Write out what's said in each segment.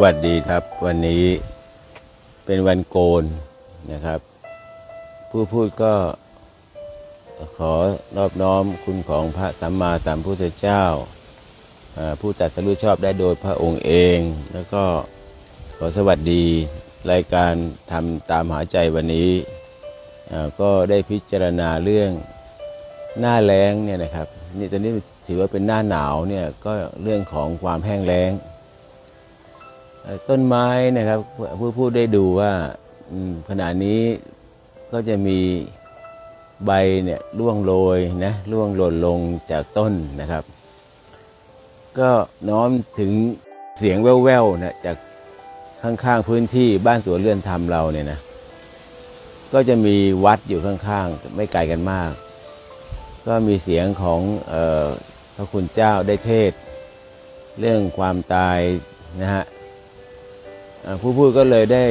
สวัสดีครับวันนี้เป็นวันโกนนะครับ ผู้พูดก็ขอนอบน้อมคุณของพระสัมมาสัมพุทธเจ้า ผู้ตัดสรู้ชอบได้โดยพระองค์เอง แล้วก็ขอสวัสดีรายการทำตามหาใจวันนี้ก็ได้พิจารณาเรื่องหน้าแล้งเนี่ยนะครับนี่ตอนนี้ถือว่าเป็นหน้าหนาวเนี่ยก็เรื่องของความแห้งแล้ง ต้นไม้นะครับผู้พูดได้ดูว่าขณะนี้ก็จะมีใบเนี่ยร่วงโรยนะร่วงหล่นลงจากต้นนะครับ ก็น้อมถึงเสียงแว่วๆนะจากข้างๆพื้นที่บ้านสวนเรือนธรรมเราเนี่ยนะก็จะมีวัดอยู่ข้างๆ ไม่ไกลกันมาก ก็มีเสียงของออพระคุณเจ้าได้เทศ เรื่องความตายนะฮะ ผู้พูดก็เลยได้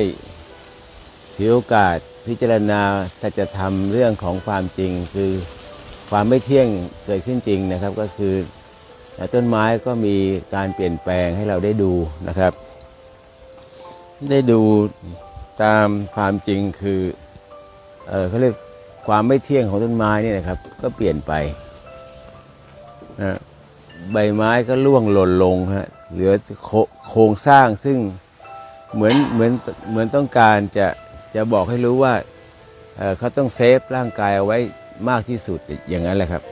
ถือโอกาสพิจารณาสัจธรรมเรื่องของความจริง คือความไม่เที่ยงเกิดขึ้นจริงนะครับ ก็คือต้นไม้ก็มีการเปลี่ยนแปลงให้เราได้ดูนะครับ ได้ดูตามความจริงคือเออเขาเรียกความไม่เที่ยงของต้นไม้นี่นะครับ ก็เปลี่ยนไปนะใบไม้ก็ร่วงหล่นลงฮะเหลือโคโครงสร้างซึ่ง เหมือนเหมือนเหมือนต้องการจะจะบอกให้รู้ว่าเเขาต้องเซฟร่างกายเอาไว้มากที่สุดอย่างนั้นแหละครับ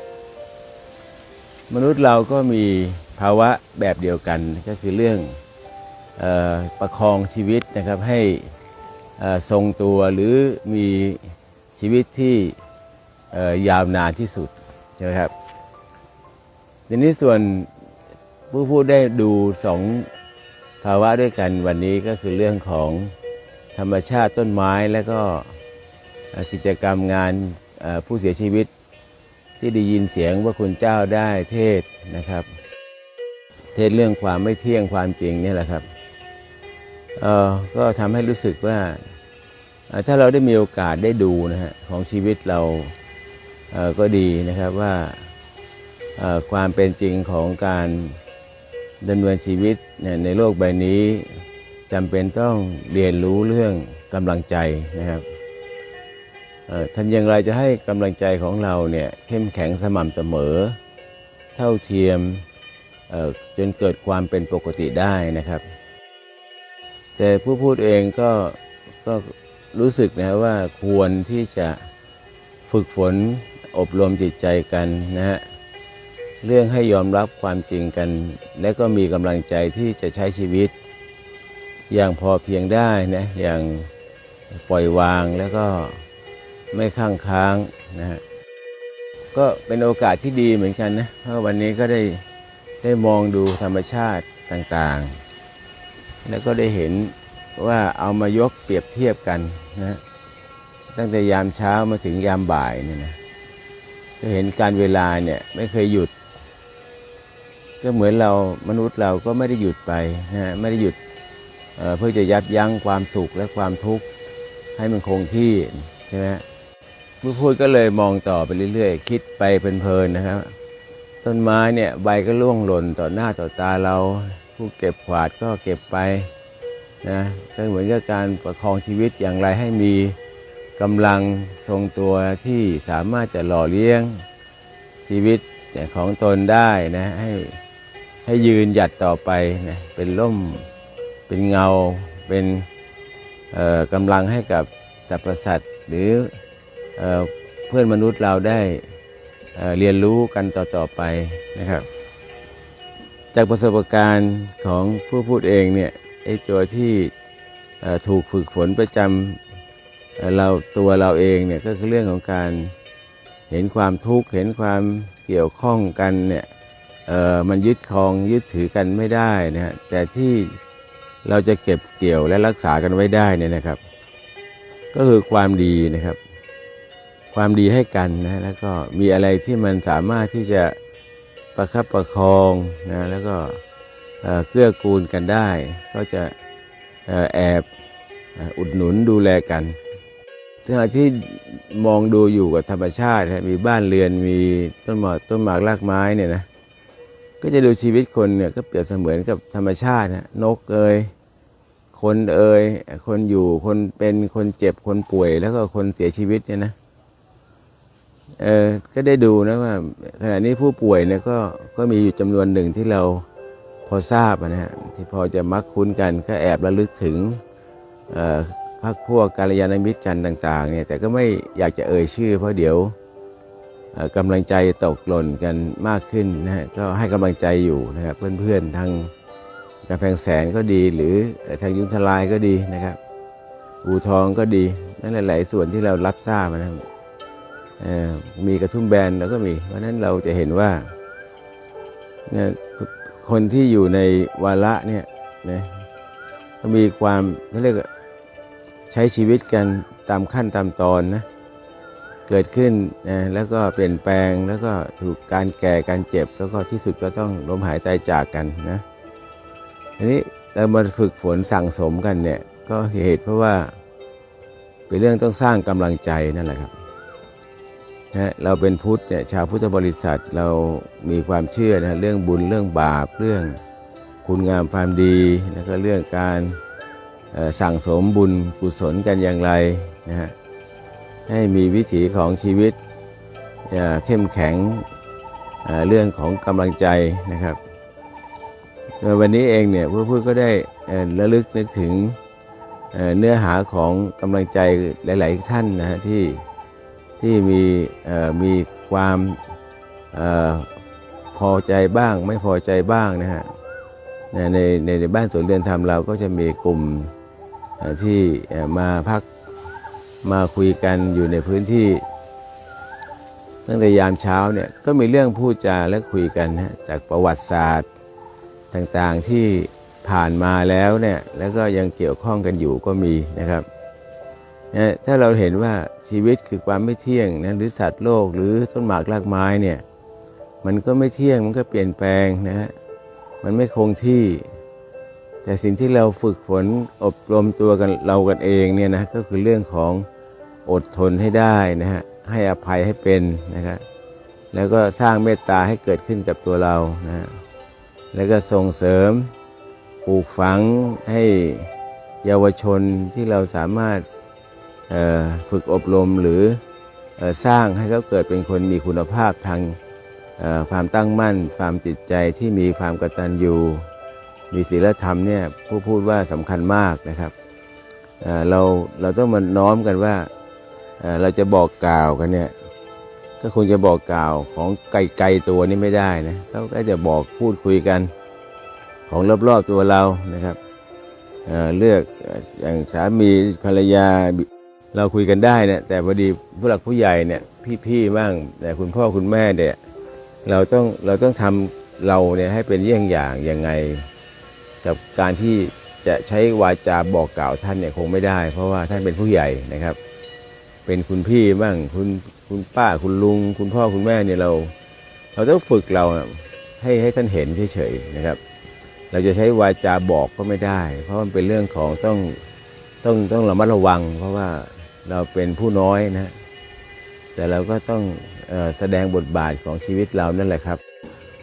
มนุษย์เราก็มีภาวะแบบเดียวกันก็คือเรื่องออประคองชีวิตนะครับให้ทรงตัวหรือมีชีวิตที่ยาวนานที่สุดใช่ไหมครับทีนี้ส่วนผู้พูดได้ดูสอง ภาวะด้วยกันวันนี้ก็คือเรื่องของธรรมชาติต้นไม้และก็กิจกรรมงานผู้เสียชีวิต ที่ได้ยินเสียงว่าคุณเจ้าได้เทศนะครับ เทศเรื่องความไม่เที่ยงความจริงนี่แหละครับออก็ทำให้รู้สึกว่าถ้าเราได้มีโอกาสได้ดูนะฮะของชีวิตเราเก็ดีนะครับว่าความเป็นจริงของการ ดำเนินชีวิตเนี่ยในโลกใบนี้จำเป็นต้องเรียนรู้เรื่องกำลังใจนะครับเอ่อทำอย่างไรจะให้กำลังใจของเราเนี่ยเข้มแข็งสม่ำเสมอ เท่าเทียมจนเกิดความเป็นปกติได้นะครับ แต่ผู้พูดเองก็ก็รู้สึกนะว่าควรที่จะฝึกฝนอบรมจิตใจกันนะฮะ เรื่องให้ยอมรับความจริงกัน และก็มีกำลังใจที่จะใช้ชีวิต อย่างพอเพียงได้นะอย่างปล่อยวางแล้วก็ไม่ข้างค้างนะฮะก็เป็นโอกาสที่ดีเหมือนกันนะเพราะวันนี้ก็ได้ได้มองดูธรรมชาติต่างๆ แล้วก็ได้เห็นว่าเอามายกเปรียบเทียบกันนะตั้งแต่ยามเช้ามาถึงยามบ่ายเนี่ยนะก็เห็นการเวลาเนี่ยไม่เคยหยุด ก็เหมือนเรามนุษย์เราก็ไม่ได้หยุดไปนะฮะไม่ได้หยุดเเพื่อจะยับยั้งความสุขและความทุกข์ให้มันคงที่ใช่ไหมผู้พูดก็เลยมองต่อไปเรื่อยๆ คิดไปเพลินๆนะครับ ต้นไม้เนี่ยใบก็ร่วงหล่นต่อหน้าต่อตาเรา ผู้เก็บขวาดก็เก็บไปนะก็เหมือนกับการประคองชีวิตอย่างไรให้มีกำลังทรงตัวที่สามารถจะหล่อเลี้ยงชีวิตของตนได้นะให้ ให้ยืนหยัดต่อไปนะเป็นร่มเป็นเงาเป็นกำลังให้กับสรรพสัตว์หรือเอเพื่อนมนุษย์เราได้เเรียนรู้กันต่อๆไปนะครับ จากประสบการณ์ของผู้พูดเองเนี่ยไอ้ตัวที่ถูกฝึกฝนประจำเราตัวเราเองเนี่ยก็คือเรื่องของการเห็นความทุกข์เห็นความเกี่ยวข้องกันเนี่ย มันยึดครองยึดถือกันไม่ได้นะฮะแต่ที่เราจะเก็บเกี่ยวและรักษากันไว้ได้เนี่ยนะครับ ก็คือความดีนะครับ ความดีให้กันนะแล้วก็มีอะไรที่มันสามารถที่จะประคับประคองนะแล้วก็เอ่อเกื้อกูลกันได้ ก็จะเอ่อแอบอุดหนุนดูแลกันขณะที่มองดูอยู่กับธรรมชาตินะมีบ้านเรือนมีต้นหมากต้นหมากรากไม้เนี่ยนะ ก็จะดูชีวิตคนเนี่ยก็เปรียบเสมือนกับธรรมชาตินะนกเอยคนเอ่ยคนอยู่คนเป็นคนเจ็บคนป่วย แล้วก็คนเสียชีวิตเนี่ยนะเออก็ได้ดูนะว่าขณะนี้ผู้ป่วยเนี่ยก็ก็มีอยู่จำนวนหนึ่งที่เราพอทราบนะฮะที่พอจะมักคุ้นกันก็แอบระลึกถึงเอ่อพักพวกการยานมิตรกันต่าง ๆ เนี่ยแต่ก็ไม่อยากจะเอ่ยชื่อเพราะเดี๋ยว กำลังใจตกหล่นกันมากขึ้นนะฮะก็ให้กำลังใจอยู่นะครับเพื่อนๆทางกำแพงแสนก็ดี หรือทางยุนทลายก็ดีนะครับอูทองก็ดีนั่นหลาย ๆ ส่วนที่เรารับทราบนะครับมีกระทุ่มแบนแล้วก็มี เพราะนั้นเราจะเห็นว่าเนี่ยคนที่อยู่ในวาระเนี่ยนะมีความเขาเรียกใช้ชีวิตกันตามขั้นตามตอนนะ เกิดขึ้นนะแล้วก็เปลี่ยนแปลงแล้วก็ถูกการแก่การเจ็บ แล้วก็ที่สุดก็ต้องล้มหายตายจากกันนะทีนี้เรามาฝึกฝนสั่งสมกันเนี่ยก็เหตุเพราะว่าเป็นเรื่องต้องสร้างกำลังใจนั่นแหละครับนะเราเป็นพุทธเนี่ยชาวพุทธบริษัทเรามีความเชื่อนะเรื่องบุญเรื่องบาปเรื่องคุณงามความดีแล้วก็เรื่องการสั่งสมบุญกุศลกันอย่างไรนะฮะ ให้มีวิถีของชีวิตเข้มแข็งเรื่องของกำลังใจนะครับวันนี้เองเนี่ยผู้พูดก็ได้ระลึกนึกถึงเนื้อหาของกำลังใจหลาย ๆ ท่านนะฮะที่ที่มีมีความอพอใจบ้าง ไม่พอใจบ้างนะฮะในในในบ้านสวนเรือนธรรมเราก็จะมีกลุ่มที่มาพัก มาคุยกันอยู่ในพื้นที่ ตั้งแต่ยามเช้าเนี่ยก็มีเรื่องพูดจาและคุยกันนะจากประวัติศาสตร์ต่างๆที่ผ่านมาแล้วเนี่ยแล้วก็ยังเกี่ยวข้องกันอยู่ก็มีนะครับนะถ้าเราเห็นว่าชีวิตคือความไม่เที่ยงนะหรือสัตว์โลกหรือต้นหมากรากไม้เนี่ยมันก็ไม่เที่ยงมันก็เปลี่ยนแปลงนะฮะมันไม่คงที่ แต่สิ่งที่เราฝึกฝนอบรมตัวกันเรากันเองเนี่ยนะก็คือเรื่องของ อดทนให้ได้นะฮะให้อภัยให้เป็นนะครับแล้วก็สร้างเมตตาให้เกิดขึ้นกับตัวเรานะฮะแล้วก็ส่งเสริมปลูกฝังให้เยาวชนที่เราสามารถฝึกอบรมหรืออสร้างให้เขาเกิดเป็นคนมีคุณภาพทางความตั้งมั่น ความจิตใจที่มีความกตัญญูมีศีลธรรมเนี่ยผู้พูดว่าสำคัญมากนะครับเเราเราต้องมาน้อมกันว่า เราจะบอกกล่าวกันเนี่ยก็คงจะบอกกล่าวของไกลๆตัวนี้ไม่ได้นะเขาก็จะบอกพูดคุยกันของรอบๆตัวเรานะครับเเลือกเอ่ออย่างสามีภรรยาเราคุยกันได้นะแต่พอดีผู้หลักผู้ใหญ่เนี่ยพี่ๆบ้างแต่คุณพ่อคุณแม่เนี่ยเราต้องเราต้องทำเราเนี่ยให้เป็นเยี่ยงอย่างยังไง กับการที่จะใช้วาจาบอกกล่าวท่านเนี่ยคงไม่ได้ เพราะว่าท่านเป็นผู้ใหญ่นะครับ เป็นคุณพี่บ้างคุณคุณป้าคุณลุง คุณพ่อคุณแม่เนี่ยเรา เราต้องฝึกเราให้ให้ท่านเห็นเฉยๆนะครับ เราจะใช้วาจาบอกก็ไม่ได้ เพราะมันเป็นเรื่องของต้องต้องต้องระมัดระวัง เพราะว่าเราเป็นผู้น้อยนะแต่เราก็ต้องออแสดงบทบาทของชีวิตเรานั่นแหละครับ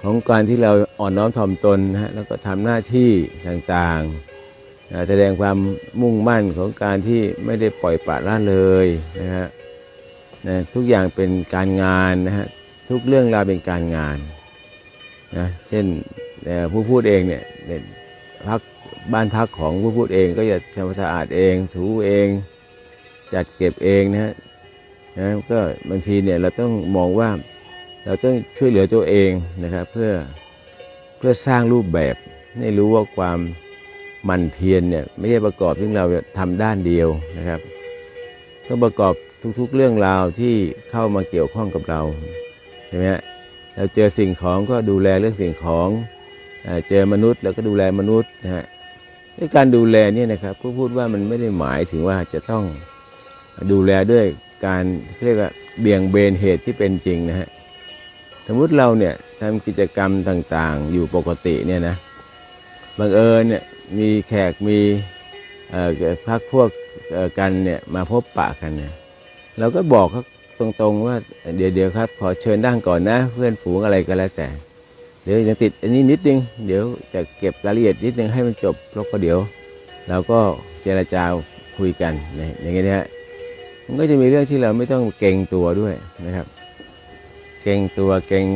ของการที่เราอ่อนน้อมถ่อมตนนะฮะแล้วก็ทำหน้าที่ต่างๆ แสดงความมุ่งมั่นของการที่ไม่ได้ปล่อยปละละเลยนะฮะนะทุกอย่างเป็นการงานนะฮะทุกเรื่องราวเป็นการงานนะเช่นผู้พูดเองเนี่ยพักบ้านพักของผู้พูดเองก็จะทำความสะอาดเองถูเองจัดเก็บเองนะฮะนะก็บางทีเนี่ยเราต้องมองว่าเราต้องช่วยเหลือตัวเองนะครับเพื่อเพื่อสร้างรูปแบบให้รู้ว่าความ มันเพียรเนี่ยไม่ใช่ประกอบที่เราทำด้านเดียวนะครับต้องประกอบทุกๆเรื่องราวที่เข้ามาเกี่ยวข้องกับเราใช่ไหมฮะเราเจอสิ่งของก็ดูแลเรื่องสิ่งของเจอมนุษย์แล้วก็ดูแลมนุษย์นะฮะในการดูแลเนี่ยนะครับผู้พูดว่ามันไม่ได้หมายถึงว่าจะต้องดูแลด้วยการเรียกว่าเบี่ยงเบนเหตุที่เป็นจริงนะฮะสมมติเราเนี่ยทำกิจกรรมต่างๆ อยู่ปกติเนี่ยนะบังเอิญเนี่ย มีแขกมีพักพวกกันเนี่ยมาพบปะกันเนี่ยเราก็บอกเขาตรงๆว่าเดี๋ยวเดี๋ยวครับ ขอเชิญนั่งก่อนนะ เพื่อนฝูงอะไรก็แล้วแต่ เดี๋ยวยังติดอันนี้นิดนึง เดี๋ยวจะเก็บรายละเอียดนิดนึงให้มันจบแล้วก็เดี๋ยว เราก็เจรจาคุยกันนะอย่างเงี้ยนะฮะมันก็จะมีเรื่องที่เราไม่ต้องเกรงตัวด้วยนะครับ เกรงตัวเกรง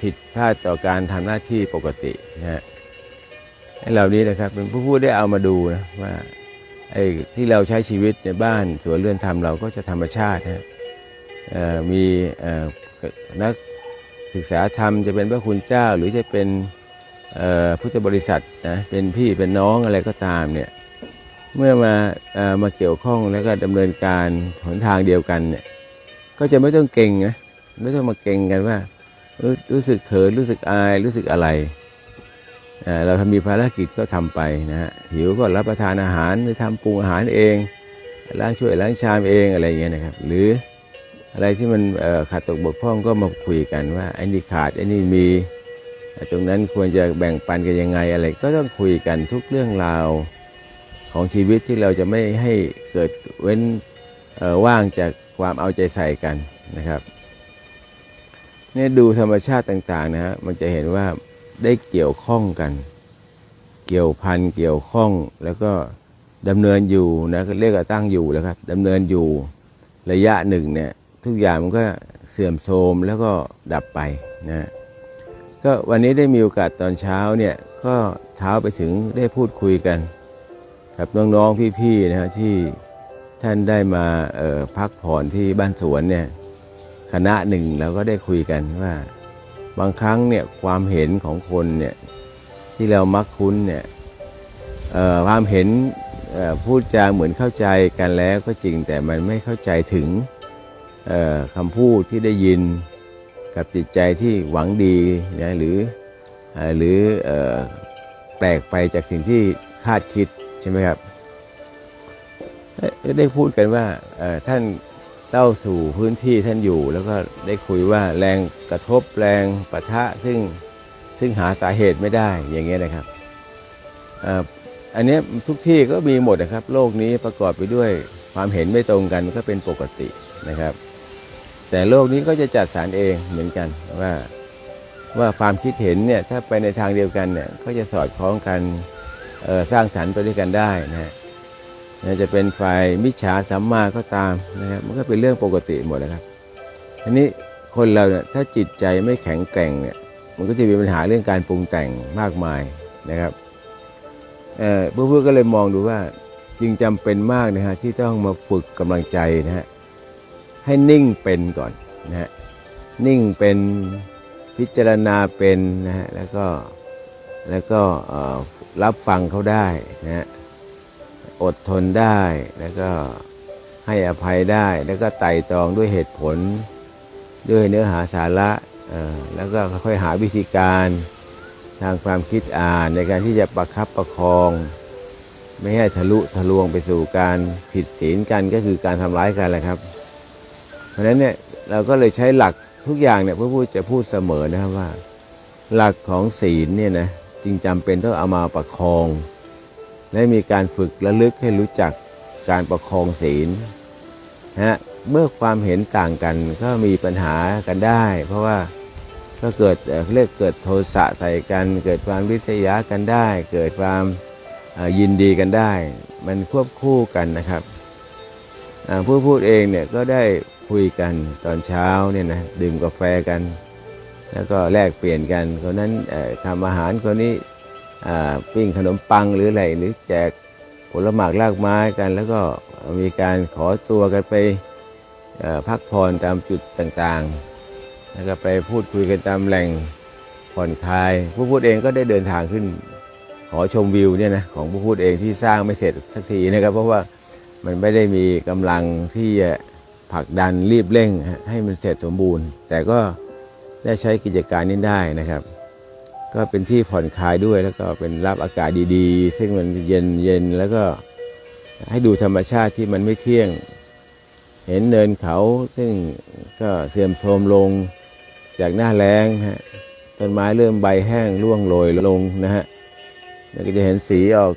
ผิดพลาดต่อการทำหน้าที่ปกตินะฮะ เหล่านี้นะครับเป็นผู้พูดได้เอามาดูนะว่าไอ้ที่เราใช้ชีวิตในบ้านสวนเรือนธรรมเราก็จะธรรมชาตินะมีนักศึกษาธรรมจะเป็นพระคุณเจ้าหรือจะเป็นพุทธบริษัทนะเป็นพี่เป็นน้องอะไรก็ตามเนี่ยเมื่อมาอ่อมาเกี่ยวข้องแล้วก็ดำเนินการหนทางเดียวกันเนี่ยก็จะไม่ต้องเก่งนะไม่ต้องมาเก่งกันว่ารู้สึกเขินรู้สึกอายรู้สึกอะไร เราทำมีภารกิจก็ทำไปนะฮะหิวก็รับประทานอาหารหรือทำปรุงอาหารเองล้างช่วยล้างชามเองอะไรเงี้ยนะครับ หรืออะไรที่มันขาดตกบกพร่องก็มาคุยกันว่าไอ้นี่ขาดไอ้นี่มีตรงนั้นควรจะแบ่งปันกันยังไงอะไร ก็ต้องคุยกันทุกเรื่องราวของชีวิตที่เราจะไม่ให้เกิดเว้นว่างจากความเอาใจใส่กันนะครับเนี่ยดูธรรมชาติต่างๆนะฮะมันจะเห็นว่า ได้เกี่ยวข้องกัน เกี่ยวพันเกี่ยวข้องแล้วก็ดำเนินอยู่นะเรียกว่าตั้งอยู่แล้วครับดำเนินอยู่ระยะหนึ่งเนี่ยทุกอย่างมันก็เสื่อมโทรมแล้วก็ดับไปนะก็วันนี้ได้มีโอกาสตอนเช้าเนี่ยก็เท้าไปถึงได้พูดคุยกัน กับน้องๆพี่ๆนะฮะที่ท่านได้มาออพักผ่อนที่บ้านสวนเนี่ยคณะหนึ่งเราก็ได้คุยกันว่า บางครั้งเนี่ยความเห็นของคนเนี่ยที่เรามักคุ้นเนี่ยความเห็นพูดจาเหมือนเข้าใจกันแล้วก็จริงแต่มันไม่เข้าใจถึงคำพูดที่ได้ยินกับจิตใจที่หวังดีนะหรืออหรืออแปลกไปจากสิ่งที่คาดคิดใช่ไหมครับได้พูดกันว่าท่าน เล่าสู่พื้นที่ท่านอยู่ แล้วก็ได้คุยว่าแรงกระทบแรงปะทะซึ่งซึ่งหาสาเหตุไม่ได้อย่างเงี้ยนะครับอ่าอันนี้ทุกที่ก็มีหมดนะครับ โลกนี้ประกอบไปด้วยความเห็นไม่ตรงกันก็เป็นปกตินะครับ แต่โลกนี้ก็จะจัดสรรเองเหมือนกันว่าว่าความคิดเห็นเนี่ยถ้าไปในทางเดียวกันเนี่ยก็จะสอดคล้องกันเอ่อสร้างสรรค์ไปด้วยกันได้นะฮะนะ จะเป็นฝ่ายมิจฉาสัมมาก็ตามนะครับ มันก็เป็นเรื่องปกติหมดนะครับทีนี้คนเราเนี่ยถ้าจิตใจไม่แข็งแกร่งเนี่ยมันก็จะมีปัญหาเรื่องการปรุงแต่งมากมายนะครับเอ่อเพื่อนๆก็เลยมองดูว่าจึงจำเป็นมากนะฮะที่ต้องมาฝึกกำลังใจนะฮะให้นิ่งเป็นก่อนนะฮะนิ่งเป็นพิจารณาเป็นนะฮะแล้วก็แล้วก็รับฟังเขาได้นะฮะ อดทนได้แล้วก็ให้อภัยได้แล้วก็ไต่ตรองด้วยเหตุผล ด้วยเนื้อหาสาระแล้วก็ค่อยหาวิธีการทางความคิดอ่านในการที่จะประคับประคอง ไม่ให้ทะลุทะลวงไปสู่การผิดศีลกันก็คือการทำร้ายกันแหละครับ เพราะฉะนั้นเนี่ยเราก็เลยใช้หลักทุกอย่างเนี่ยพระพูดจะพูดเสมอนะครับว่า หลักของศีลเนี่ยนะจึงจำเป็นต้องเอามาประคอง และมีการฝึกระลึกให้รู้จักการประคองศีลนะฮะเมื่อความเห็นต่างกันก็มีปัญหากันได้ เพราะว่าก็เกิดเอ่อเรียกเกิดโทสะใส่กัน เกิดความริษยากันได้ เกิดความยินดีกันได้ มันควบคู่กันนะครับผู้พูดเองเนี่ยก็ได้คุยกันตอนเช้าเนี่ยนะดื่มกาแฟกัน แล้วก็แลกเปลี่ยนกันคนนั้นทำอาหารคนนี้ ปิ้งขนมปังหรืออะไรหรือแจกผลหมากรากไม้กัน แล้วก็มีการขอตัวกันไปพักผ่อนตามจุดต่างๆ แล้วก็ไปพูดคุยกันตามแหล่งผ่อนคลาย ผู้พูดเองก็ได้เดินทางขึ้น ขอชมวิวเนี่ยนะของผู้พูดเองที่สร้างไม่เสร็จสักทีนะครับ เพราะว่ามันไม่ได้มีกำลังที่จะผลักดันรีบเร่งให้มันเสร็จสมบูรณ์ แต่ก็ได้ใช้กิจการนี้ได้นะครับ ก็เป็นที่ผ่อนคลายด้วยแล้วก็เป็นรับอากาศดีๆ ซึ่งมันเย็นเย็นแล้วก็ให้ดูธรรมชาติที่มันไม่เที่ยง เห็นเนินเขาซึ่งก็เสื่อมโทรมลงจากหน้าแล้งนะฮะต้นไม้เริ่มใบแห้งร่วงโรยลงนะฮะแล้วก็จะเห็นสีออก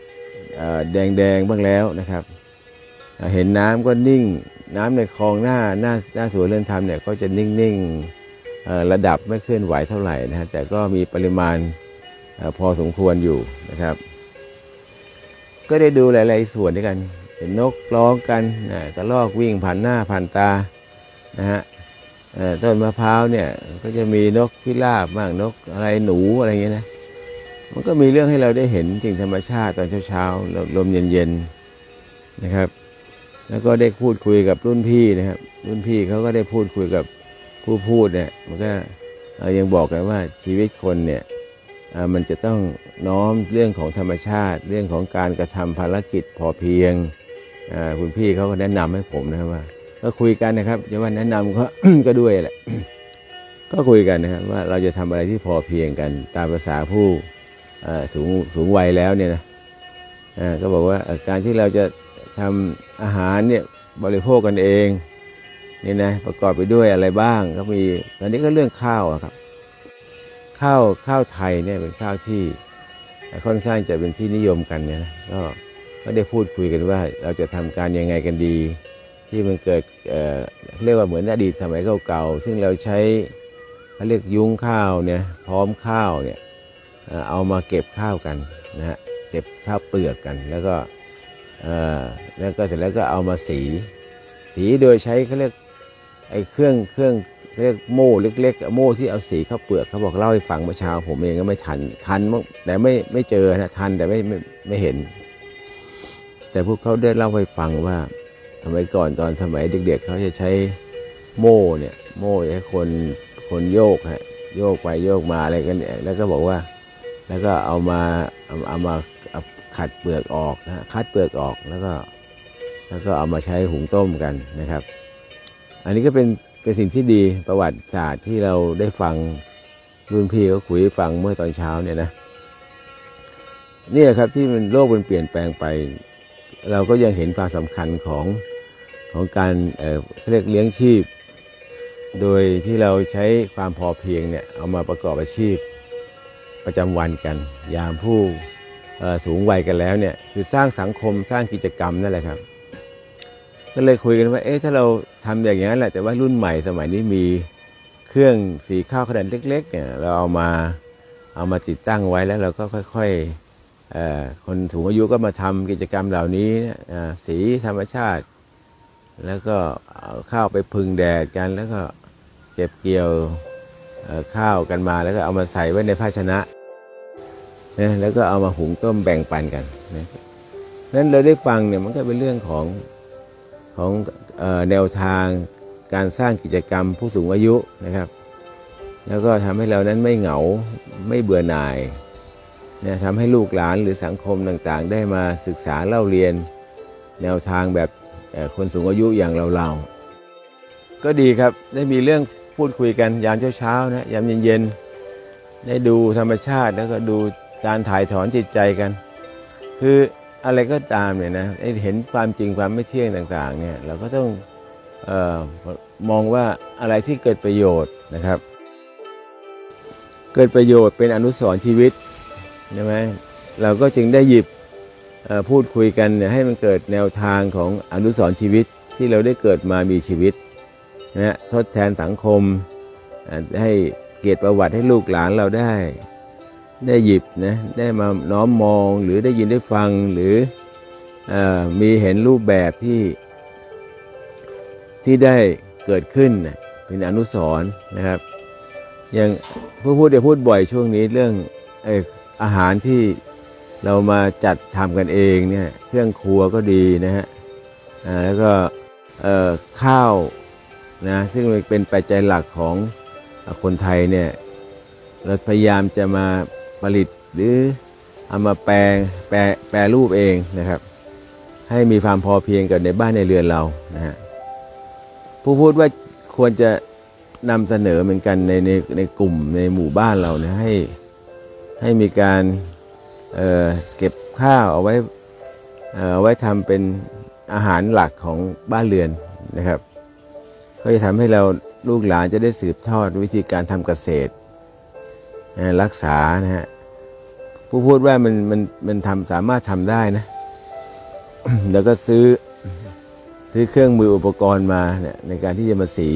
แดงแดงๆบ้างแล้วนะครับ เห็นน้ำก็นิ่ง น้ำในคลองหน้าหน้าหน้าสวนเรือนธรรมเนี่ยก็จะนิ่งๆ ระดับไม่เคลื่อนไหวเท่าไหร่นะฮะแต่ก็มีปริมาณอพอสมควรอยู่นะครับ ก็ได้ดูหลาย ๆ ส่วนด้วยกันเห็นนกร้องกันนะกระรอกวิ่งผ่านหน้าผ่านตานะฮะต้นมะพร้าวเนี่ยก็จะมีนกพิราบบ้างนกอะไรหนูอะไรอย่างเงี้ยนะมันก็มีเรื่องให้เราได้เห็นจริงธรรมชาติตอนเช้าๆลมเย็นๆนะครับ แล้วก็ได้พูดคุยกับรุ่นพี่นะครับ รุ่นพี่เขาก็ได้พูดคุยกับ ผู้พูดเนี่ยมันก็ยังบอกกันว่าชีวิตคนเนี่ยมันจะต้องน้อมเรื่องของธรรมชาติ เรื่องของการกระทำภารกิจพอเพียงคุณพี่เขาก็แนะนำให้ผมนะว่า ก็คุยกันนะครับจะว่าแนะนำก็ก็ด้วยแหละก็คุยกันนะครับว่าเราจะทำอะไรที่พอเพียงกันตามภาษาผู้สูงสูงวัยแล้วเนี่ยนะก็บอกว่าการที่เราจะทำอาหารเนี่ยบริโภคกันเอง นี่นะประกอบไปด้วยอะไรบ้างก็มีตอนนี้ก็เรื่องข้าวครับ ข้าวข้าวไทยเนี่ยเป็นข้าวที่ค่อนข้างจะเป็นที่นิยมกันเนี่ยนะก็ก็ได้พูดคุยกันว่าเราจะทำการยังไงกันดี ที่มันเกิดเอ่อเรียกว่าเหมือนอดีตสมัยเก่าๆซึ่งเราใช้เขาเรียกยุ้งข้าวเนี่ยพร้อมข้าวเนี่ยเอามาเก็บข้าวกันนะฮะเก็บข้าวเปลือกกัน แล้วก็เออแล้วก็เสร็จแล้วก็เอามาสี สีโดยใช้เขาเรียก ไอ้เครื่องเครื่องเรียกโม่เล็กๆโม่ที่เอาสีข้าวเปลือกเขาบอกเล่าให้ฟังเมื่อเช้า ผมเองก็ไม่ทันทันมั้งแต่ไม่ไม่เจอนะทันแต่ไม่ไม่ไม่เห็น แต่พวกเขาได้เล่าให้ฟังว่าสมัยก่อนตอนสมัยเด็ก ๆเขาจะใช้โม่เนี่ย โม่ให้คนคนโยกฮะโยกไปโยกมาอะไรกันเนี่ยแล้วก็บอกว่า แล้วก็เอามาเอาเอามาาขัดเปลือกออกนะฮะคัดเปลือกออกแล้วก็ แล้วก็เอามาใช้หุงต้มกันนะครับ อันนี้ก็เป็นเป็นสิ่งที่ดีประวัติศาสตร์ที่เราได้ฟังรุ่นพี่เขาคุยให้ฟังเมื่อตอนเช้าเนี่ยนะนี่ครับที่มันโลกมันเปลี่ยนแปลงไป เราก็ยังเห็นความสำคัญของของการเอ่อเรียกเลี้ยงชีพ โดยที่เราใช้ความพอเพียงเนี่ยเอามาประกอบอาชีพประจำวันกัน ยามผู้สูงวัยกันแล้วเนี่ยคือสร้างสังคมสร้างกิจกรรมนั่นแหละครับ ก็เลยคุยกันว่า เอ๊ะถ้าเราทำอย่างนี้แหละแต่ว่ารุ่นใหม่สมัยนี้มีเครื่องสีข้าวขนาดเล็ก ๆ เนี่ยเราเอามาเอามาติดตั้งไว้แล้วเราก็ค่อยๆคนสูงอายุก็มาทำกิจกรรมเหล่านี้สีธรรมชาติ แล้วก็เอาข้าวไปพึ่งแดดกันแล้วก็เก็บเกี่ยวข้าวกันมาแล้วก็เอามาใส่ไว้ในภาชนะนะแล้วก็เอามาหุงต้มแบ่งปันกันนะนั้นเราได้ฟังเนี่ยมันก็เป็นเรื่องของ ของแนวทางการสร้างกิจกรรมผู้สูงอายุนะครับ แล้วก็ทำให้เรานั้นไม่เหงาไม่เบื่อหน่ายเนี่ยทำให้ลูกหลานหรือสังคมต่างๆ ได้มาศึกษาเล่าเรียน แนวทางแบบคนสูงอายุอย่างเราๆ ก็ดีครับได้มีเรื่องพูดคุยกันยามเช้าๆนะยามเย็นๆ ได้ดูธรรมชาติแล้วก็ดูการถ่ายถอนจิตใจกัน คือ อะไรก็ตามเนี่ยนะเห็นความจริงความไม่เที่ยงต่างๆเนี่ยเราก็ต้องออมองว่าอะไรที่เกิดประโยชน์นะครับ เกิดประโยชน์เป็นอนุสรณ์ชีวิตใช่ไหมเราก็จึงได้หยิบพูดคุยกันเนี่ยให้มันเกิดแนวทางของอนุสรณ์ชีวิตที่เราได้เกิดมามีชีวิตนะทดแทนสังคมให้เกียรติประวัติให้ลูกหลานเราได้ ได้หยิบนะได้มาน้อมมองหรือได้ยินได้ฟังหรืออมีเห็นรูปแบบที่ที่ได้เกิดขึ้นนะเป็นอนุสรณ์นะครับอย่างผู้พูดเดี๋ยวพูดบ่อยช่วงนี้เรื่องออาหารที่เรามาจัดทำกันเองเนี่ยเครื่องครัวก็ดีนะฮะแล้วก็ข้าวนะซึ่งเป็นปัจจัยหลักของคนไทยเนี่ยเราพยายามจะมา ผลิตหรือเอามาแปลงแปลแปรรูปเองนะครับ ให้มีความพอเพียงกับในบ้านในเรือนเรานะฮะผู้พูดว่าควรจะนำเสนอเหมือนกันในในในกลุ่มในหมู่บ้านเราเนี่ยให้ให้มีการเเก็บข้าวเอาไว้เอาไว้ทำเป็นอาหารหลักของบ้านเรือนนะครับ ก็จะทำให้เราลูกหลานจะได้สืบทอดวิธีการทำเกษตร รักษานะฮะผู้พูดว่ามันมันมันทำสามารถทำได้นะ แล้วก็ซื้อซื้อเครื่องมืออุปกรณ์มาเนี่ยในการที่จะมาสี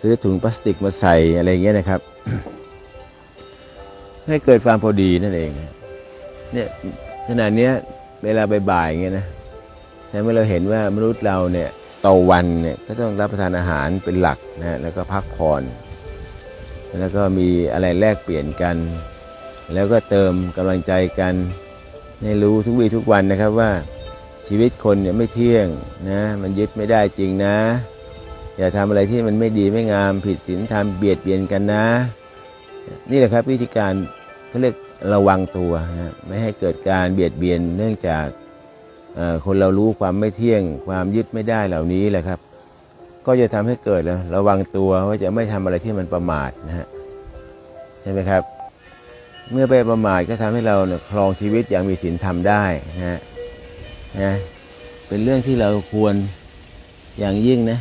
ซื้อถุงพลาสติกมาใส่อะไรอย่างเงี้ยนะครับ ให้เกิดความพอดีนั่นเองเนี่ยขณะเนี้ยเวลาบ่ายๆอย่างเงี้ยนะทำให้เราเห็นว่ามนุษย์เราเนี่ยต่อวันเนี่ยก็ต้องรับประทานอาหารเป็นหลักนะแล้วก็พักผ่อน แล้วก็มีอะไรแลกเปลี่ยนกัน แล้วก็เติมกำลังใจกันให้รู้ทุกวีทุกวันนะครับว่าชีวิตคนเนี่ยไม่เที่ยงนะมันยึดไม่ได้จริงนะ อย่าทำอะไรที่มันไม่ดีไม่งามผิดศีลธรรมเบียดเบียนกันนะ นี่แหละครับวิธีการเขาเรียกระวังตัวนะไม่ให้เกิดการเบียดเบียนเนื่องจากคนเรารู้ความไม่เที่ยง ความยึดไม่ได้เหล่านี้แหละครับ ก็จะทำให้เกิดนะระวังตัวว่าจะไม่ทำอะไรที่มันประมาทนะฮะใช่ไหมครับ เมื่อไปประมาทก็ทำให้เราเนี่ยครองชีวิตอย่างมีศีลธรรมได้นะฮะนะเป็นเรื่องที่เราควรอย่างยิ่งนะ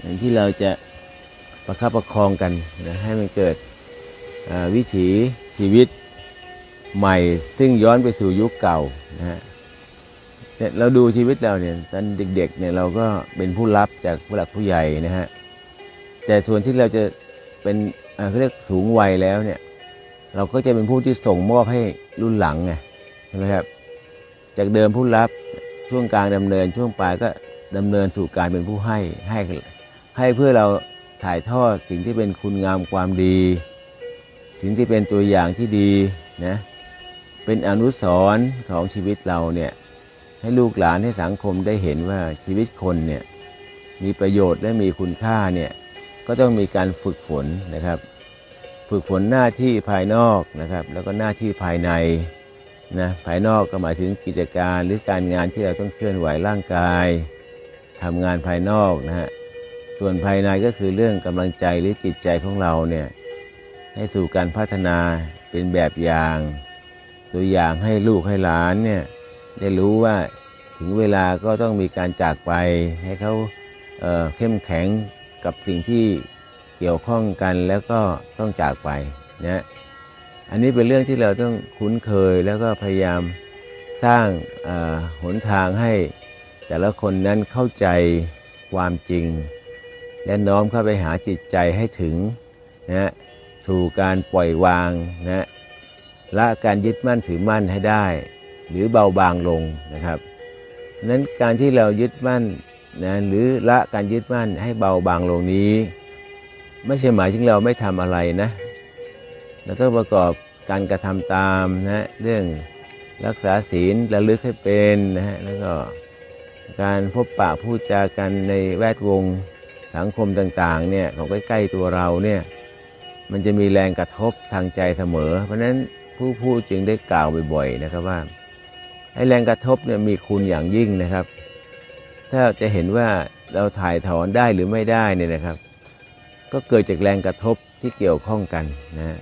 อย่างที่เราจะประคับประคองกันนะให้มันเกิดวิถีชีวิตใหม่ ซึ่งย้อนไปสู่ยุคเก่านะฮะ เนี่ยเราดูชีวิตเราเนี่ยตอนเด็กๆเนี่ยเราก็เป็นผู้รับจากผู้หลักผู้ใหญ่นะฮะแต่ส่วนที่เราจะเป็นอ่าเขาเรียกสูงวัยแล้วเนี่ย เราก็จะเป็นผู้ที่ส่งมอบให้รุ่นหลังไงใช่ไหมครับ จากเดิมผู้รับช่วงกลางดำเนินช่วงปลายก็ดำเนินสู่การเป็นผู้ให้ให้ให้เพื่อเราถ่ายทอดสิ่งที่เป็นคุณงามความดี สิ่งที่เป็นตัวอย่างที่ดีนะเป็นอนุสรณ์ของชีวิตเราเนี่ย ให้ลูกหลานให้สังคมได้เห็นว่าชีวิตคนเนี่ยมีประโยชน์และมีคุณค่าเนี่ยก็ต้องมีการฝึกฝนนะครับ ฝึกฝนหน้าที่ภายนอกนะครับ แล้วก็หน้าที่ภายในนะภายนอกก็หมายถึงกิจการหรือการงานที่เราต้องเคลื่อนไหวร่างกายทำงานภายนอกนะฮะส่วนภายในก็คือเรื่องกำลังใจหรือจิตใจของเราเนี่ยให้สู่การพัฒนาเป็นแบบอย่าง ตัวอย่างให้ลูกให้หลานเนี่ย ได้รู้ว่าถึงเวลาก็ต้องมีการจากไปให้เขาเเข้มแข็งกับสิ่งที่เกี่ยวข้องกันแล้วก็ต้องจากไปนะอันนี้เป็นเรื่องที่เราต้องคุ้นเคยแล้วก็พยายามสร้างหนทางให้แต่ละคนนั้นเข้าใจความจริง และน้อมเข้าไปหาจิตใจให้ถึงนะสู่การปล่อยวางนะละการยึดมั่นถือมั่นให้ได้ หรือเบาบางลงนะครับเพราะนั้นการที่เรายึดมั่นนะหรือละการยึดมั่นให้เบาบางลงนี้ ไม่ใช่หมายถึงเราไม่ทำอะไรนะเราต้องประกอบการกระทำตามนะเรื่องรักษาศีลระลึกให้เป็นนะฮะแล้วก็การพบปะพูดจากันในแวดวงสังคมต่างๆเนี่ยของใกล้ๆตัวเราเนี่ยมันจะมีแรงกระทบทางใจเสมอ เพราะฉะนั้นผู้พูดจึงได้กล่าวบ่อยๆนะครับว่า ให้แรงกระทบเนี่ยมีคุณอย่างยิ่งนะครับ ถ้าจะเห็นว่าเราถ่ายถอนได้หรือไม่ได้เนี่ยนะครับ ก็เกิดจากแรงกระทบที่เกี่ยวข้องกันนะ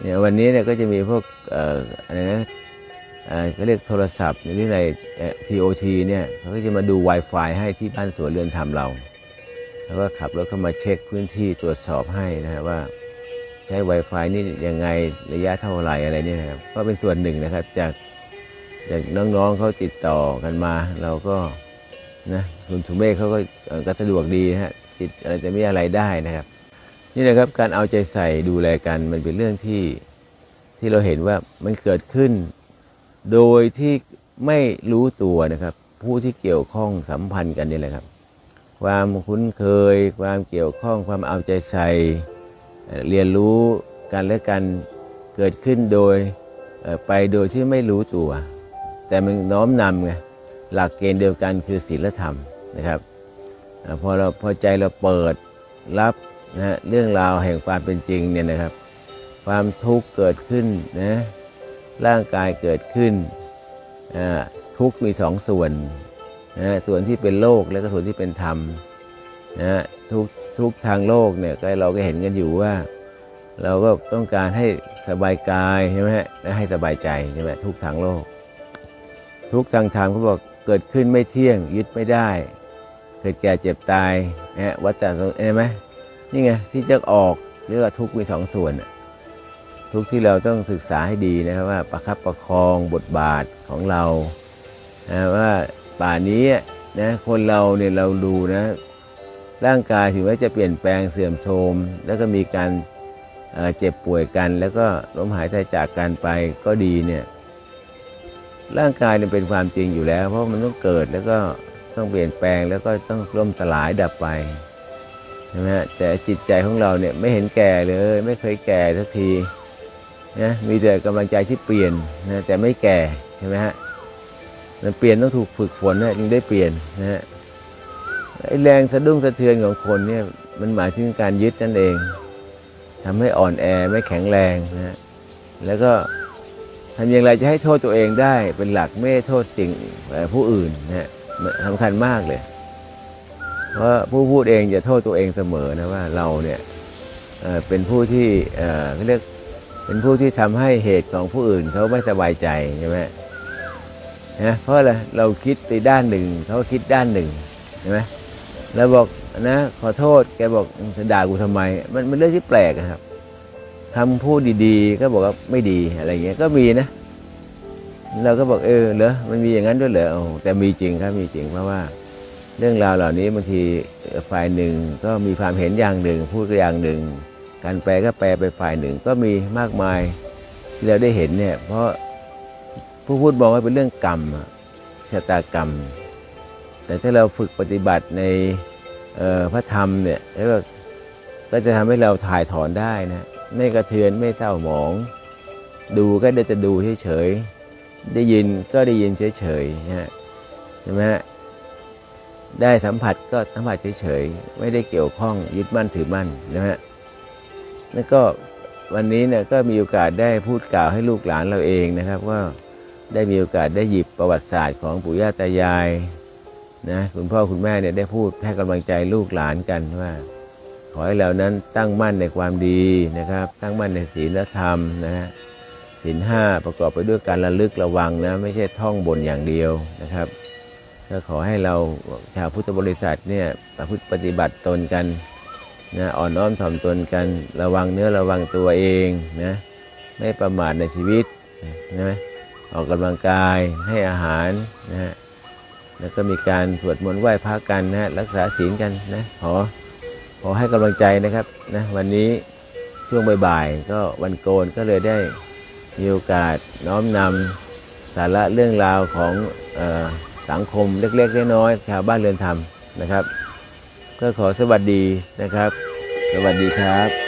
เนี่ยวันนี้เนี่ยก็จะมีพวกเอ่ออะไรนะเออเขาเรียกโทรศัพท์หรืออะไรเอ่อ TOT เนี่ยเขาก็จะมาดู Wi-Fi ให้ที่บ้านสวนเรือนธรรมเรา แล้วก็ขับรถเข้ามาเช็คพื้นที่ตรวจสอบให้นะฮะว่าใช้ Wi-Fi นี่ยังไงระยะเท่าไหร่อะไรเนี่ยนะครับก็เป็นส่วนหนึ่งนะครับจาก จากน้องๆเขาติดต่อกันมา เราก็นะคุณสุเมฆเขาก็ก็สะดวกดีนะฮะติดอะไรจะไม่อะไรได้นะครับ นี่นะครับการเอาใจใส่ดูแลกันมันเป็นเรื่องที่ที่เราเห็นว่ามันเกิดขึ้น โดยที่ไม่รู้ตัวนะครับ ผู้ที่เกี่ยวข้องสัมพันธ์กันนี่แหละครับ ความคุ้นเคย ความเกี่ยวข้องความเอาใจใส่ เรียนรู้กันและกันเกิดขึ้นโดยไปโดยที่ไม่รู้ตัว แต่มันน้อมนำไงหลักเกณฑ์เดียวกันคือศีลธรรมนะครับพอเราพอใจเราเปิดรับนะฮะเรื่องราวแห่งความเป็นจริงเนี่ยนะครับ ความทุกข์เกิดขึ้นนะร่างกายเกิดขึ้นอ่าทุกข์มีสองส่วนนะส่วนที่เป็นโลกแล้วก็ส่วนที่เป็นธรรมนะทุกทุกทางโลกเนี่ยก็เราก็เห็นกันอยู่ว่า เราก็ต้องการให้สบายกายใช่ไหมฮะและให้สบายใจใช่ไหมทุกทางโลก ทุกทางธรรมเขาบอกเกิดขึ้นไม่เที่ยงยึดไม่ได้ เกิดแก่เจ็บตายนะวัฏจักรเห็นไหมนี่ไงที่จะออกเรียกว่าทุกมีสองส่วน ทุกที่เราต้องศึกษาให้ดีนะครับว่าประคับประคองบทบาทของเรานะว่าป่านี้นะคนเราเนี่ยเราดูนะร่างกายถึงแม้จะเปลี่ยนแปลงเสื่อมโทรมแล้วก็มีการเอ่อเจ็บป่วยกัน แล้วก็ล้มหายตายจากกันไปก็ดีเนี่ย ร่างกายเนี่ยเป็นความจริงอยู่แล้ว เพราะมันต้องเกิดแล้วก็ต้องเปลี่ยนแปลงแล้วก็ต้องล่มสลายดับไปใช่ไหมฮะแต่จิตใจของเราเนี่ยไม่เห็นแก่เลย ไม่เคยแก่สักทีนะมีแต่กำลังใจที่เปลี่ยนนะแต่ไม่แก่ใช่ไหมฮะมันเปลี่ยนต้องถูกฝึกฝนนะจึงได้เปลี่ยนนะฮะไอแรงสะดุ้งสะเทือนของคนเนี่ยมันหมายถึงการยึดนั่นเองทำให้อ่อนแอไม่แข็งแรงนะฮะแล้วก็ ทำอย่างไรจะให้โทษตัวเองได้เป็นหลักไม่โทษสิ่งเอ่ผู้อื่นนะฮะสำคัญมากเลยเพราะผู้พูดเองจะโทษตัวเองเสมอนะว่าเราเนี่ยเเป็นผู้ที่เขาเรียกเป็นผู้ที่ทำให้เหตุของผู้อื่นเขาไม่สบายใจใช่ไหมนะเพราะอะไรเราคิดไปด้านหนึ่งเขาคิดด้านหนึ่งใช่ไหมเราบอกนะขอโทษแกบอกจะด่ากูทำไม มันมันเรื่องที่แปลกอะครับ คำพูดดีๆ ก็บอกว่าไม่ดีอะไรเงี้ยก็มีนะ เราก็บอกเออเหรอมันมีอย่างนั้นด้วยเหรออแต่มีจริงครับมีจริงเพราะว่า เรื่องราวเหล่านี้บางทีฝ่ายหนึ่งก็มีความเห็นอย่างหนึ่ง พูดก็อย่างหนึ่ง การแปลก็แปลไปฝ่ายหนึ่งก็มีมากมายที่เราได้เห็นเนี่ยเพราะผู้พูดมองว่าเป็นเรื่องกรรมชะตากรรม แต่ถ้าเราฝึกปฏิบัติในพระธรรมเนี่ยก็ก็จะทำให้เราถ่ายถอนได้นะ ไม่กระเทือนไม่เศร้าหมอง ดูก็ได้จะดูเฉยๆได้ยินก็ได้ยินเฉยๆนะฮะใช่ไหมฮะได้สัมผัสก็สัมผัสเฉยๆไม่ได้เกี่ยวข้องยึดมั่นถือมั่นนะฮะแล้วก็วันนี้เนี่ยก็มีโอกาสได้พูดกล่าวให้ลูกหลานเราเองนะครับ ว่าได้มีโอกาสได้หยิบประวัติศาสตร์ของปู่ย่าตายายนะคุณพ่อคุณแม่เนี่ยได้พูดให้กำลังใจลูกหลานกันว่า ขอให้เรานั้นตั้งมั่นในความดีนะครับ ตั้งมั่นในศีลธรรมนะฮะศีลห้าประกอบไปด้วยการระลึกระวังนะไม่ใช่ท่องบนอย่างเดียวนะครับก็ขอให้เราชาวพุทธบริษัทเนี่ยประพฤติปฏิบัติตนกันนะอ่อนน้อมถ่อมตนกันระวังเนื้อระวังตัวเองนะไม่ประมาทในชีวิตนะออกกำลังกายให้อาหารนะฮะแล้วก็มีการสวดมนต์ไหว้พระกันนะรักษาศีลกันนะขอ อให้กำลังใจนะครับนะวันนี้ช่วงบ่ายๆก็วันโกนก็เลยได้มีโอกาสน้อมนำสาระเรื่องราวของออสังคมเล็กๆน้อยๆชาวบ้านเรือนธรรมนะครับ ก็ขอสวัสดีนะครับ สวัสดีครับ